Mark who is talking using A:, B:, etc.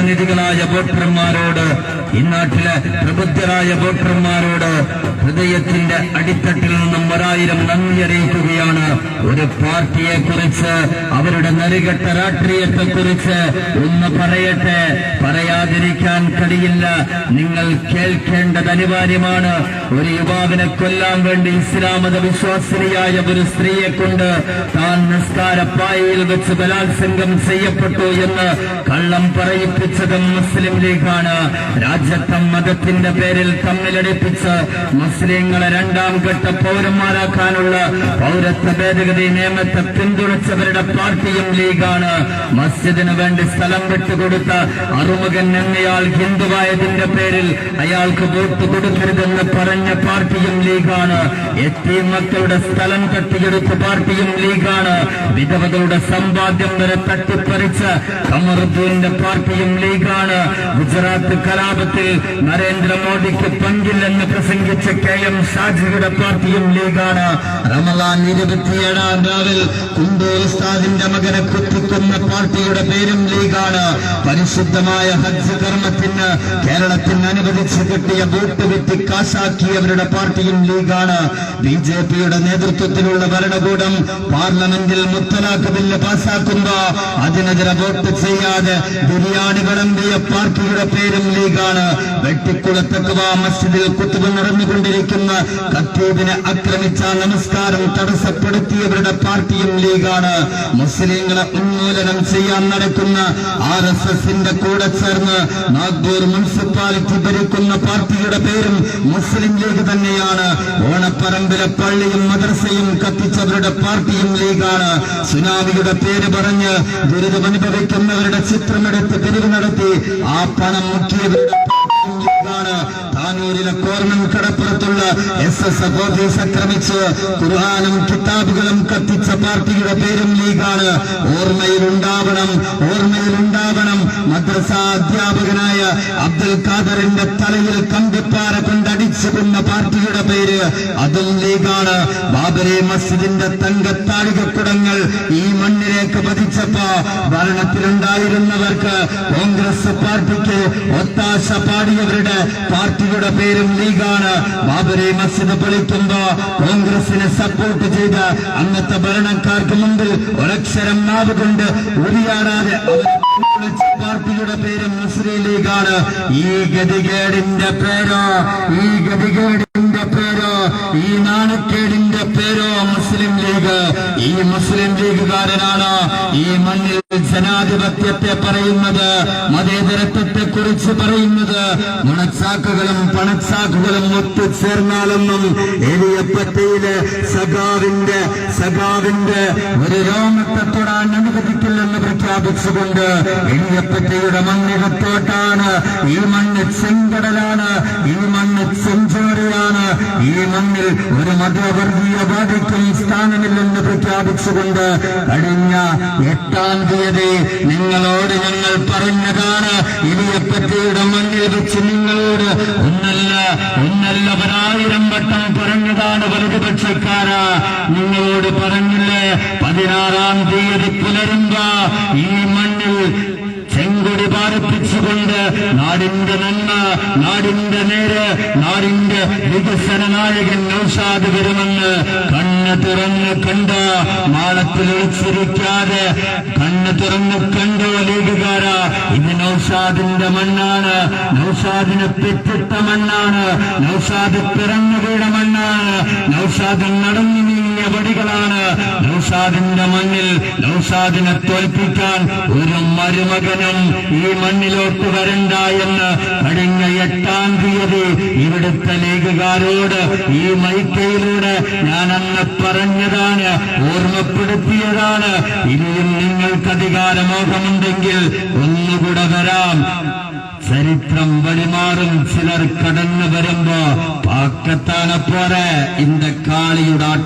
A: ജനപ്രതിനിധികളായ വോട്ടർമാരോട് ഈ നാട്ടിലെ പ്രബുദ്ധരായ വോട്ടർമാരോട് ഹൃദയത്തിന്റെ അടിത്തട്ടിൽ നിന്നും ഒരായിരം നന്ദി അറിയിക്കുകയാണ്. ഒരു പാർട്ടിയെ കുറിച്ച് അവരുടെ നരികെട്ട രാഷ്ട്രീയത്തെ കുറിച്ച് ഒന്ന് പറയട്ടെ. പറയാതിരിക്കാൻ കഴിയില്ല. നിങ്ങൾ കേൾക്കേണ്ടത് അനിവാര്യമാണ്. ഒരു യുവാവിനെ കൊല്ലാൻ വേണ്ടി ഇസ്ലാമത വിശ്വാസിനിയായ ഒരു സ്ത്രീയെ കൊണ്ട് താൻ നിസ്കാരപ്പായയിൽ വെച്ച് ബലാത്സംഗം ചെയ്യപ്പെട്ടു എന്ന് കള്ളം പറയിപ്പിച്ചതും മുസ്ലിം ലീഗാണ് രാജ്യത്തെ മതത്തിന്റെ പേരിൽ തമ്മിലടിപ്പിച്ച് മുസ്ലിങ്ങളെ രണ്ടാം ഘട്ട പൗരന്മാരാക്കാനുള്ള പൗരത്വ ഭേദഗതി നിയമത്തെ പിന്തുണച്ചവരുടെ പാർട്ടിയും ലീഗാണ്. മസ്ജിദിന് വേണ്ടി സ്ഥലം വിട്ടുകൊടുത്ത അറുമുഖൻ എന്നയാൾ ഹിന്ദുവായതിന്റെ പേരിൽ അയാൾക്ക് വോട്ട് കൊടുക്കരുതെന്ന് പറഞ്ഞ പാർട്ടിയും ലീഗാണ്. എത്തി മക്കളുടെ സ്ഥലം തട്ടിയെടുത്ത പാർട്ടിയും ലീഗാണ്. വിധവകളുടെ സമ്പാദ്യം വരെ തട്ടിപ്പറിച്ച് കമറുദ്ദീന്റെ പാർട്ടിയും ലീഗാണ് ഗുജറാത്ത് കലാപത്തിൽ നരേന്ദ്രമോദിക്ക് പങ്കില്ലെന്ന് പ്രസംഗിച്ച കെ എം ഷാജിയുടെ പാർട്ടിയും ലീഗാണ്. റമലാൻ ഇരുപത്തിയേഴാം രാവിൽ കുണ്ടൂർ ഉസ്താദിന്റെ മകനെ കുത്തിക്കുന്ന പാർട്ടിയുടെ പേരും ലീഗാണ്. പരിശുദ്ധമായ ഹജ്ജ് കർമ്മത്തിന് കേരളത്തിന് അനുവദിച്ച് കിട്ടിയ വോട്ട് വിറ്റ് കാശാക്കിയവരുടെ പാർട്ടിയും ലീഗാണ്. ബി ജെ പിയുടെ നേതൃത്വത്തിലുള്ള ഭരണകൂടം പാർലമെന്റിൽ മുത്തലാഖ് ബില്ല് പാസാക്കുമ്പോ അതിനെതിരെ വോട്ട് ചെയ്യാതെ ബിരിയാണി വിളമ്പിയ പാർട്ടിയുടെ പേരും ലീഗാണ്. വെട്ടിക്കുളത്തക്കുവ മസ്ജിദിൽ കുത്തുവ നടന്നുകൊണ്ടിരിക്കുന്ന ഖത്തീബിനെ ആക്രമിച്ച നമസ്കാരം തടസ്സപ്പെടുത്തിയവരുടെ പാർട്ടിയും ലീഗാണ്. മുസ്ലിങ്ങളെ ഉന്മൂലനം ചെയ്യാൻ നടക്കുന്ന ആർ എസ് എസിന്റെ കൂടെ ചേർന്ന് നാഗ്പൂർ മുനിസിപ്പാലിറ്റി ഭരിക്കുന്ന പാർട്ടിയുടെ പേരും മുസ്ലിം ലീഗ് തന്നെയാണ്. ഓണപ്പറമ്പിലെ പള്ളിയും മദ്രസയും കത്തിച്ചവരുടെ പാർട്ടിയും ലീഗാണ്. സുനാമിയുടെ പേര് പറഞ്ഞ് ദുരിതമനുഭവിക്കുന്നവരുടെ ചിത്രമെടുത്ത് പിരിവ് നടത്തി ആ പണം മുക്കിയവരുടെ താനൂരിലെ കോർമൻ കടപ്പുറത്തുള്ള എസ് എസ് എഫ് ഓഫീസ് ആക്രമിച്ച് ഖുർആാനും കിതാബുകളും കത്തിച്ച പാർട്ടിയുടെ പേരും ലീഗാണ്. ഓർമ്മയിൽ ഉണ്ടാവണം മദ്രസ അധ്യാപകനായ അബ്ദുൽ ഖാദറിന്റെ തലയിൽ കമ്പിപ്പാറ കൊണ്ടടിച്ചു കൊന്ന പാർട്ടിയുടെ പേര് അതിൽ ലീഗാണ്. ബാബരി മസ്ജിദിന്റെ തങ്കത്താളികക്കുടങ്ങൾ ഈ മണ്ണിലേക്ക് പതിച്ചപ്പോ ഭരണത്തിലുണ്ടായിരുന്നവർക്ക് കോൺഗ്രസ് പാർട്ടിക്ക് ഒത്താശ പാടിയവരുടെ പാർട്ടിയുടെ പേരും ലീഗാണ്. ബാബരി മസ്ജിദ് പൊളിക്കുമ്പോ കോൺഗ്രസിനെ സപ്പോർട്ട് ചെയ്ത അന്നത്തെ ഭരണക്കാർക്ക് മുമ്പിൽ ഒരക്ഷരം നാവ് കൊണ്ട് ഉരിയാടാതെ അവർ പാർട്ടിയുടെ പേര് മുസ്ലിം ലീഗാണ്. ഈ ഗതികേടിന്റെ പേരോ ഈ ഗതികേടിന്റെ പേരോ ഈ നാണക്കേടിന്റെ പേരോ മുസ്ലിം ലീഗ്. ഈ മുസ്ലിം ലീഗുകാരനാണ് ഈ മണ്ണിൽ ജനാധിപത്യത്തെ പറയുന്നത് മതേതരത്വത്തെ കുറിച്ച് പറയുന്നത്. മുണച്ചാക്കുകളും പണച്ചാക്കുകളും ഒത്തുചേർന്നാലൊന്നും എലിയപ്പറ്റയിലെ സഖാവിന്റെ സഖാവിന്റെ ഒരു രോമത്തെ തൊടാൻ അനുവദിക്കില്ലെന്ന് പ്രഖ്യാപിച്ചുകൊണ്ട് എലിയപ്പറ്റയുടെ മണ്ണിടത്തോട്ടാണ് ഈ മണ്ണ് ചെങ്കടലാണ്. ഈ മണ്ണ് ചെഞ്ചോരയാണ്. ഈ മണ്ണിൽ ഒരു മതവർഗീയവാദിക്കും സ്ഥാനമില്ലെന്ന് പ്രഖ്യാപിച്ചുകൊണ്ട് കഴിഞ്ഞ എട്ടാം തീയതി നിങ്ങളോട് ഞങ്ങൾ പറഞ്ഞതാണ്. ഇടിയപ്പത്തിയുടെ മണ്ണിൽ വെച്ച് നിങ്ങളോട് ഒന്നല്ല ഒന്നല്ല ഒരായിരം വട്ടം പറഞ്ഞതാണ് വലതുപക്ഷക്കാരാ. നിങ്ങളോട് പറഞ്ഞില്ലേ പതിനാറാം തീയതി പുലരുമ്പോ ഈ മണ്ണിൽ ചെങ്കൊടി പാർപ്പിച്ചുകൊണ്ട് നാടിന്റെ നന്മ നാടിന്റെ നേര് നാടിന്റെ വികസന നായകൻ നൌഷാദ് വരുമെന്ന് കണ്ണ് തുറന്ന് കണ്ട മാളത്തിൽ ഒളിച്ചിരിക്കാതെ കണ്ണ് തുറന്ന് കണ്ടോ ലീഗുകാര? ഇത് നൌഷാദിന്റെ മണ്ണാണ്. നൌഷാദിന് പെറ്റിട്ട മണ്ണാണ്. നൌഷാദ് പിറന്നു വീണ മണ്ണാണ്. നൌഷാദ് നടന്നു വടികളാണ് നൌഷാദിന്റെ മണ്ണിൽ നൌഷാദിനെ തോൽപ്പിക്കാൻ ഒരു മരുമകനും ഈ മണ്ണിലോട്ട് വരണ്ട എന്ന് കഴിഞ്ഞ എട്ടാം തീയതി ഇവിടുത്തെ ലീഗുകാരോട് ഈ മൈക്കയിലൂടെ ഞാൻ അന്ന് പറഞ്ഞതാണ് ഓർമ്മപ്പെടുത്തിയതാണ്. ഇനിയും നിങ്ങൾക്ക് അധികാരമോഹമുണ്ടെങ്കിൽ ഒന്നുകൂടെ വരാം. ചരിത്രം വഴിമാറും ചിലർ കടന്നു വരുമ്പോ പാക്കത്താണ് പോരെ. ഇന്റെ കാളിയുടെ